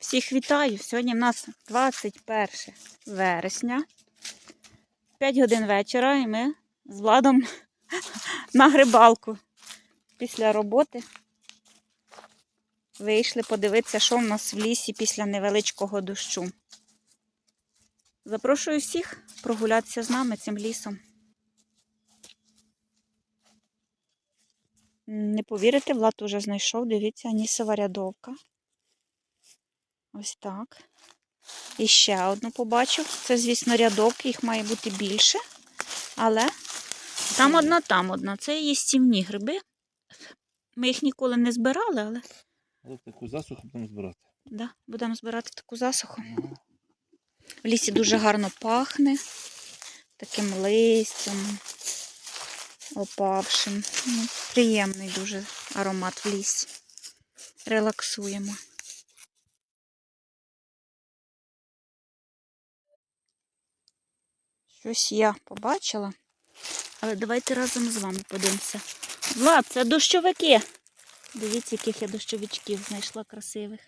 Всіх вітаю! Сьогодні в нас 21 вересня, 5 годин вечора, і ми з Владом на грибалку після роботи. Вийшли подивитися, що в нас в лісі після невеличкого дощу. Запрошую всіх прогулятися з нами цим лісом. Не повірите, Влад уже знайшов, дивіться, анісова рядовка. Ось так. І ще одну побачив. Це, звісно, рядовки, їх має бути більше. Але там одна, там одна. Це їстівні гриби. Ми їх ніколи не збирали, але Але таку засуху будемо збирати. да, будемо збирати таку засуху. В лісі дуже гарно пахне таким листям опавшим. Ну, приємний дуже аромат в лісі. Релаксуємо. Щось я побачила. Але давайте разом з вами подивимося. Влад, це дощовики. Дивіться, яких я дощовичків знайшла красивих.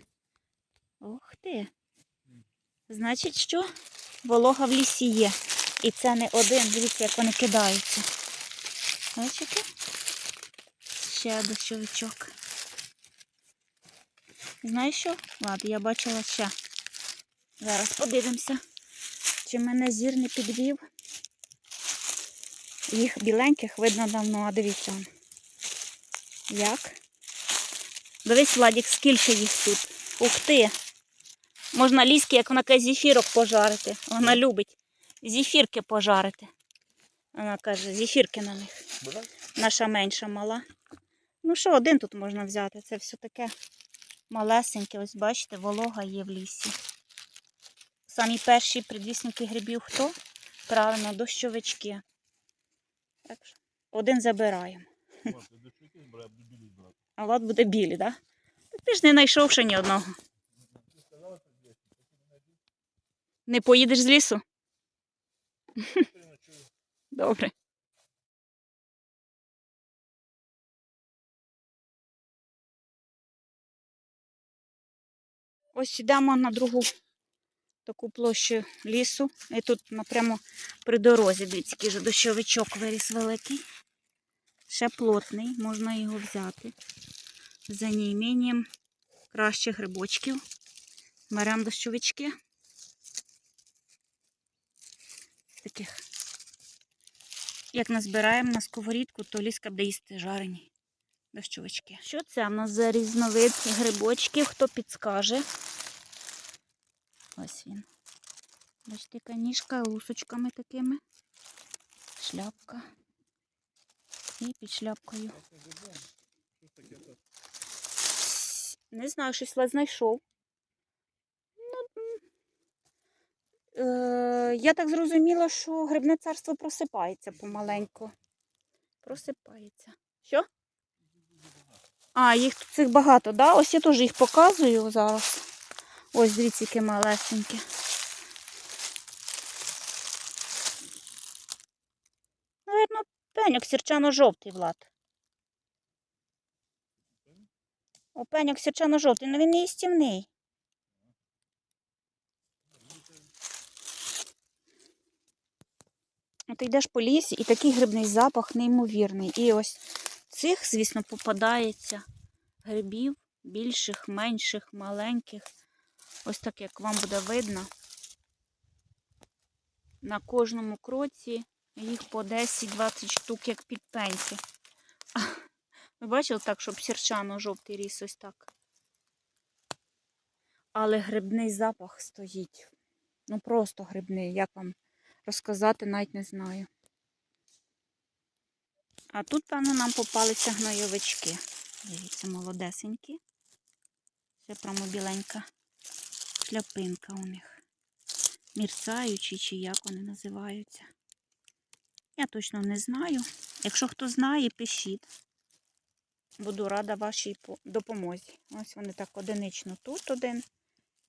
Ох ти. Значить, що? Волога в лісі є. І це не один. Дивіться, як вони кидаються. Бачите? Ще дощовичок. Знаєш що? Ладно, я бачила ще. Зараз подивимося, чи мене зір не підвів. Їх біленьких видно давно, а дивіться. Як? Дивись, Владик, скільки їх тут. Ух ти! Можна ліски, як вона каже, зефірок пожарити. Вона любить зефірки пожарити. Вона каже, зефірки на них. Наша менша мала. Ну що, один тут можна взяти. Це все таке малесеньке. Ось бачите, волога є в лісі. Самі перші предвісники грибів хто? Правильно, дощовички. Так що, один забираємо. А от буде білі, так? Да? Ти ж не знайшов ще ні одного. Не поїдеш з лісу? Добре. Ось йдемо на другу таку площу лісу. І тут напрямо при дорозі, дивіться, який же дощовичок виріс великий. Ще плотний, можна його взяти. За неімінням кращих грибочків. Беремо дощовички. Таких. Як назбираємо на сковорідку, то ліска буде їсти жарені дощовички. Що це в нас за різновид грибочків? Хто підскаже? Ось він. Бачите, яка ніжка лусочками такими. Шляпка. І під шляпкою. Не знаю, щось знайшов. Ну, е, я так зрозуміла, що грибне царство просипається помаленьку. Просипається. Що? А, їх тут цих багато, да? Ось я теж їх показую зараз. Ось, дивіться, яке малесеньке. Наверно, пеньок сірчано-жовтий, Влад. О, пеньок сірчано-жовтий, ну він не їстівний. А Ти йдеш по лісі і такий грибний запах неймовірний. І ось цих, звісно, попадається грибів більших, менших, маленьких. Ось так, як вам буде видно. На кожному кроці їх по 10-20 штук, як під пеньки. Ви бачили так, щоб сірчано-жовтий ріс ось так. Але грибний запах стоїть. Ну просто грибний, як вам розказати, навіть не знаю. А тут, певно, нам попалися гнойовички. Дивіться, молодесенькі. Це прямо біленька шляпинка у них. Мірцаючі, чи як вони називаються. Я точно не знаю. Якщо хто знає, пишіть. Буду рада вашій допомозі. Ось вони так одинично тут один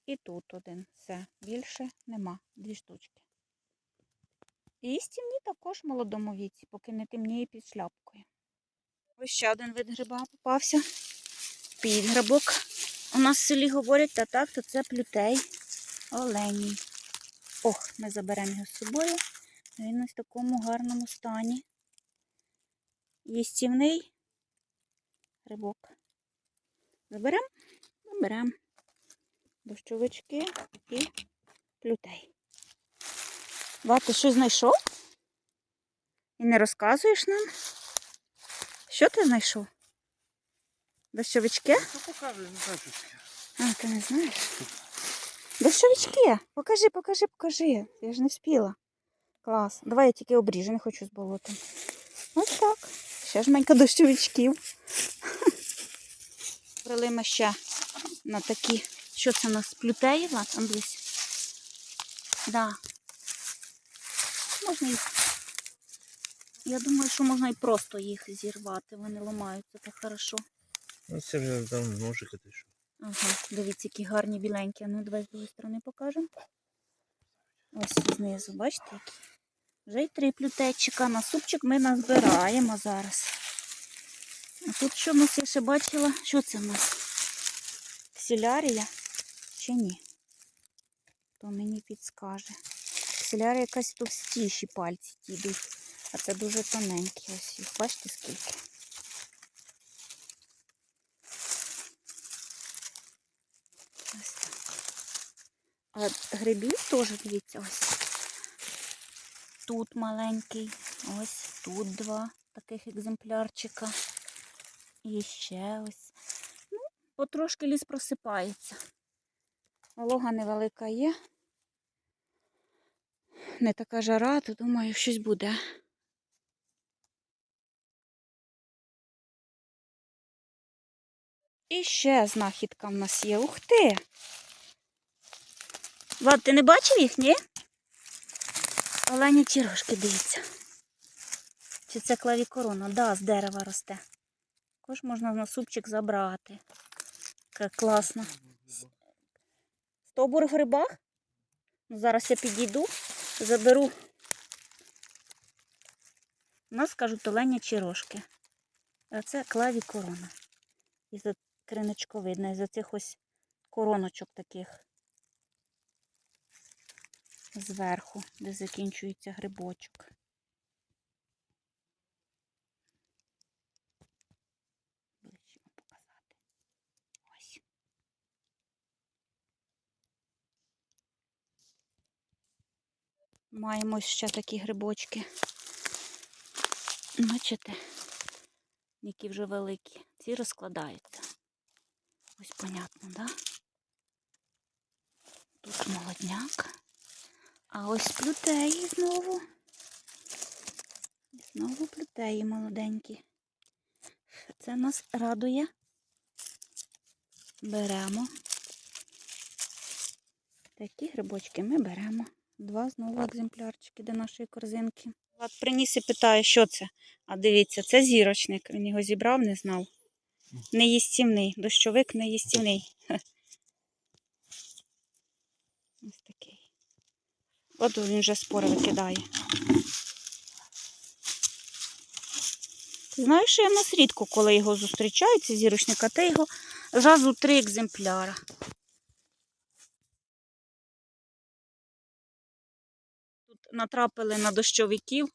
і тут один. Все, більше нема. Дві штучки. І стівні також молодому віці, поки не темніє під шляпкою. Ось ще один вид гриба попався. Підграбок. У нас в селі говорять, та так, то це плютей оленій. Ох, ми заберемо його з собою. Він ось в такому гарному стані. Їстівний рибок. Заберемо? Заберемо. Дощовички і плютей. Ва, ти щось знайшов? І не розказуєш нам? Що ти знайшов? Дощовички? Ну покажи, не знаю, що таке. А, ти не знаєш? Дощовички. Покажи, покажи, покажи. Я ж не вспіла. Клас. Давай я тільки обріжу, не хочу з болотом. Ось так. Ще жменька дощовичків. Брали ми ще на такі. Що це у нас? Плютеї, Влад? Там близь. Да. Можна їх. Я думаю, що можна і просто їх зірвати. Вони ламаються так хорошо. Ну це вже там ножика ти що. Ага, дивіться, які гарні біленькі. Ну, давай з другої сторони покажемо. Ось знизу, бачите, які? Вже й три плютечика. На супчик ми назбираємо зараз. А тут що в нас я ще бачила? Що це в нас? Ксілярія чи ні? То мені підскаже. Ксілярія якась товстіші пальці ті йдуть. А це дуже тоненькі. Ось їх. Бачите скільки? А грибів теж, дивіться, ось. Тут маленький, ось тут два таких екземплярчика. І ще ось. Ну, потрошки ліс просипається. Волога невелика є. Не така жара, то думаю, щось буде. І ще знахідка в нас є. Ух ти! Влад, ти не бачив їх, ні? Олені тірожки, дивіться. Чи це клавікорона? Да, з дерева росте. Також можна на супчик забрати. Як класно. Стовбур в грибах? Ну, зараз я підійду, заберу. У нас кажуть олені чірошки. А це клавікорона. І за криночко видно, із за цих ось короночок таких зверху, де закінчується грибочок. Ближче показати. Ось. Маємо ще такі грибочки. Бачите, які вже великі. Ці розкладаються. Ось понятно, да? Тут молодняк. А ось плютеї знову. Знову плютеї молоденькі. Це нас радує. Беремо. Такі грибочки ми беремо. Два знову екземплярчики до нашої корзинки. Влад приніс і питає, що це. А дивіться, це зірочник. Він його зібрав, не знав. Неїстівний. Дощовик неїстівний. Хе. Ось такий. От він вже спори викидає. Знаєш, що я в нас рідко, коли його зустрічаю, ці зірочника, та його зразу три екземпляра. Тут натрапили на дощовиків.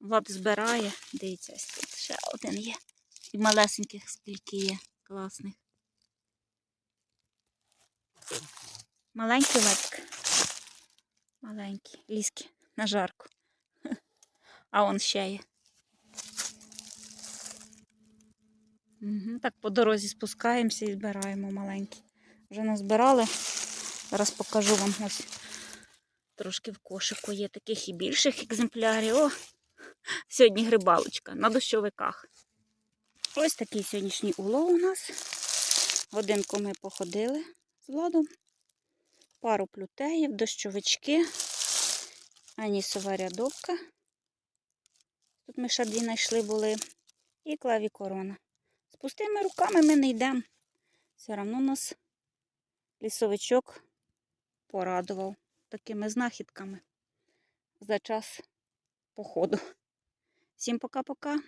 Влад збирає. Дивіться, тут ще один є. І малесеньких скільки є. Класних. Маленький Владик. Маленький. Ліски на жарку. А он ще є. Угу, так по дорозі спускаємося і збираємо маленькі. Вже назбирали. Зараз покажу вам ось. Трошки в кошику є таких і більших екземплярів. О, сьогодні грибалочка на дощовиках. Ось такий сьогоднішній улов у нас. Годинку ми походили з владом. Пару плютеїв, дощовички, анісова рядовка. Тут ми шарді знайшли були. І клавікорона. З пустими руками ми не йдемо. Все одно нас лісовичок порадував такими знахідками за час походу. Всім пока-пока.